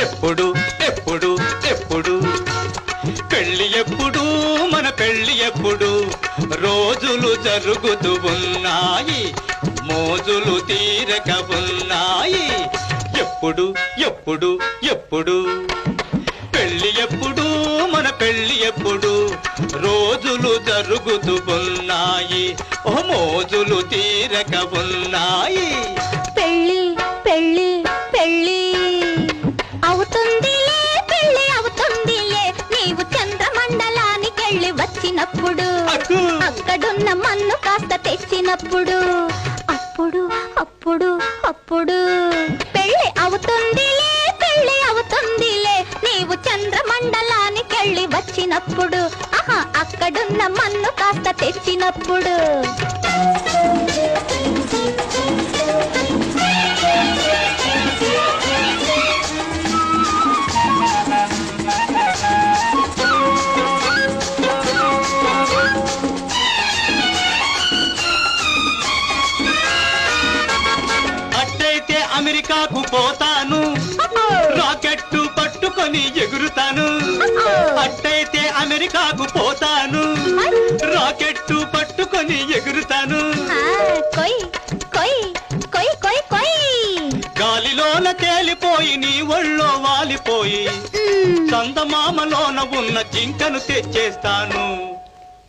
ఎప్పుడు ఎప్పుడు ఎప్పుడు? పెళ్ళి మన పెళ్ళి ఎప్పుడు? రోజులు జరుగుతూ ఉన్నాయి మోజులు తీరక ఉన్నాయి. ఎప్పుడు ఎప్పుడు ఎప్పుడు? పెళ్ళి ఎప్పుడు మన పెళ్ళి ఎప్పుడు? రోజులు జరుగుతూ ఉన్నాయి ఓ మోజులు తీరక ఉన్నాయి. పెళ్ళి పెళ్ళి పెళ్ళి. అక్కు. అక్కడున్న మన్ను కాస్త తెచ్చినప్పుడు అప్పుడు అప్పుడు అప్పుడు పెళ్ళి అవుతుందిలే పెళ్ళి అవుతుందిలే నీవు చంద్రమండలానికెళ్ళి వచ్చినప్పుడు ఆహా అక్కడున్న మన్ను కాస్త తెచ్చినప్పుడు అమెరికాకు పోతాను. రాకెట్టు పట్టుకొని ఎగురుతాను. అట్టయితే అమెరికాకు పోతాను. రాకెట్టు పట్టుకొని ఎగురుతాను. గాలిలోన తేలిపోయి నీ ఒళ్ళో వాలిపోయి మ్మ్. చందమామలోన ఉన్న జింకను తెచ్చేస్తాను.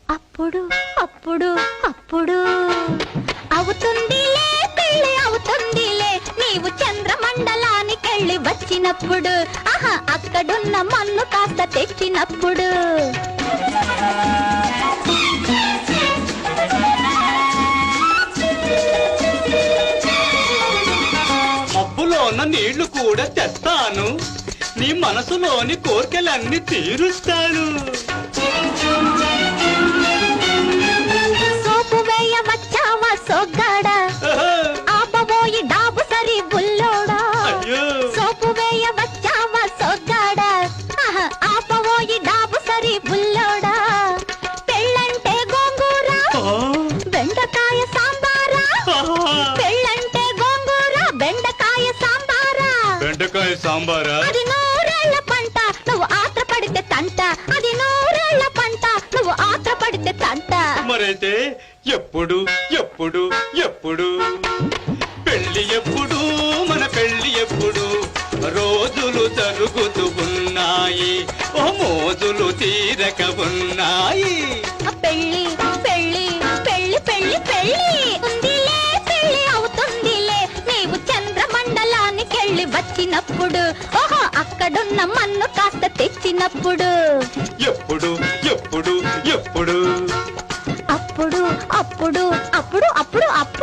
అప్పుడు అప్పుడు అప్పుడు అవుతుందిలే వచ్చినప్పుడు ఆహా అక్కడున్న మన్ను కాస్త తెచ్చినప్పుడు. ఉన్న నీళ్ళు కూడా తెస్తాను. నీ మనసులోని కోరికలన్నీ తీరుస్తాను. వచ్చావా సోగ్గాడా? డాబు సరి బుల్లోడా? పెళ్ళంటే గోంగూర! బెండకాయ సాంబారా! పెళ్ళంటే గోంగూర బెండకాయ సాంబారా? బెండకాయ సాంబారా? అది నూరేళ్ళ పంట నువ్వు ఆత్ర పడితే తంట. అది నూరేళ్ళ పంట నువ్వు ఆత్ర పడితే తంట. మరైతే ఎప్పుడు ఎప్పుడు ఎప్పుడు? పెళ్ళి ఎప్పుడు? రోజులు జరుగుతూ ఉన్నాయి. ఓ మోజులు తీరక ఉన్నాయి. పెళ్ళి పెళ్ళి పెళ్ళి పెళ్ళి పెళ్ళి. ఉందిలే పెళ్ళి అవుతుందిలే. నీవు చంద్రమండలానికెళ్ళి వచ్చినప్పుడు ఓహో అక్కడున్న మన్ను కాస్త తెచ్చినప్పుడు. ఎప్పుడు ఎప్పుడు ఎప్పుడు? అప్పుడు అప్పుడు అప్పుడు.